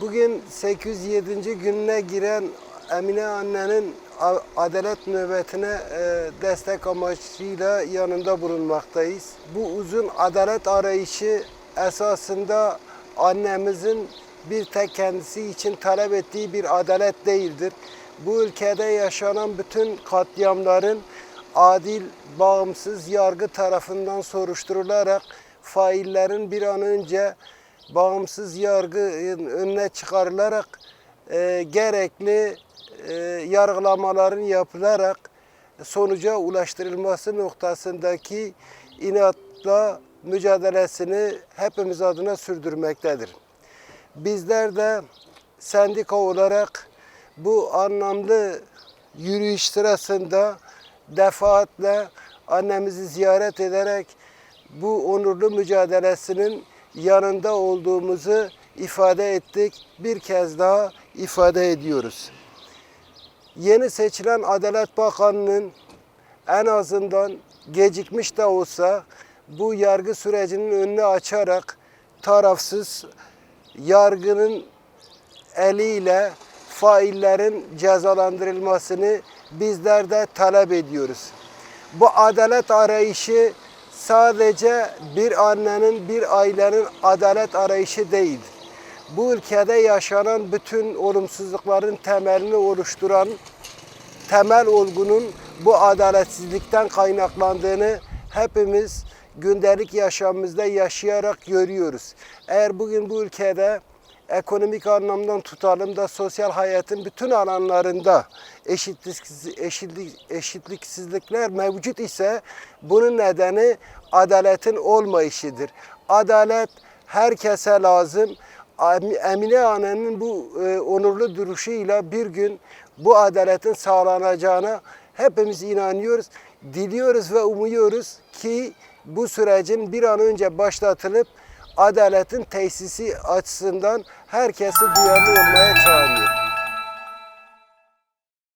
Bugün 807. gününe giren Emine annenin adalet nöbetine e, destek amaçıyla yanında bulunmaktayız. Bu uzun adalet arayışı esasında annemizin bir tek kendisi için talep ettiği bir adalet değildir. Bu ülkede yaşanan bütün katliamların adil, bağımsız yargı tarafından soruşturularak faillerin bir an önce bağımsız yargının önüne çıkarılarak e, gerekli e, yargılamaların yapılarak sonuca ulaştırılması noktasındaki inatla mücadelesini hepimiz adına sürdürmektedir. Bizler de sendika olarak bu anlamlı yürüyüş sırasında defaatle annemizi ziyaret ederek bu onurlu mücadelesinin yanında olduğumuzu ifade ettik. Bir kez daha ifade ediyoruz. Yeni seçilen Adalet Bakanı'nın en azından gecikmiş de olsa bu yargı sürecinin önünü açarak tarafsız yargının eliyle faillerin cezalandırılmasını bizler de talep ediyoruz. Bu adalet arayışı sadece bir annenin, bir ailenin adalet arayışı değil. Bu ülkede yaşanan bütün olumsuzlukların temelini oluşturan temel olgunun bu adaletsizlikten kaynaklandığını hepimiz gündelik yaşamımızda yaşayarak görüyoruz. Eğer bugün bu ülkede ekonomik anlamdan tutalım da sosyal hayatın bütün alanlarında eşitlik, eşitlik, eşitliksizlikler mevcut ise bunun nedeni adaletin olmayışıdır. Adalet herkese lazım. Emine Anne'nin bu e, onurlu duruşuyla bir gün bu adaletin sağlanacağına hepimiz inanıyoruz. Diliyoruz ve umuyoruz ki bu sürecin bir an önce başlatılıp adaletin tesisi açısından herkesi duyarlı olmaya çağırıyor.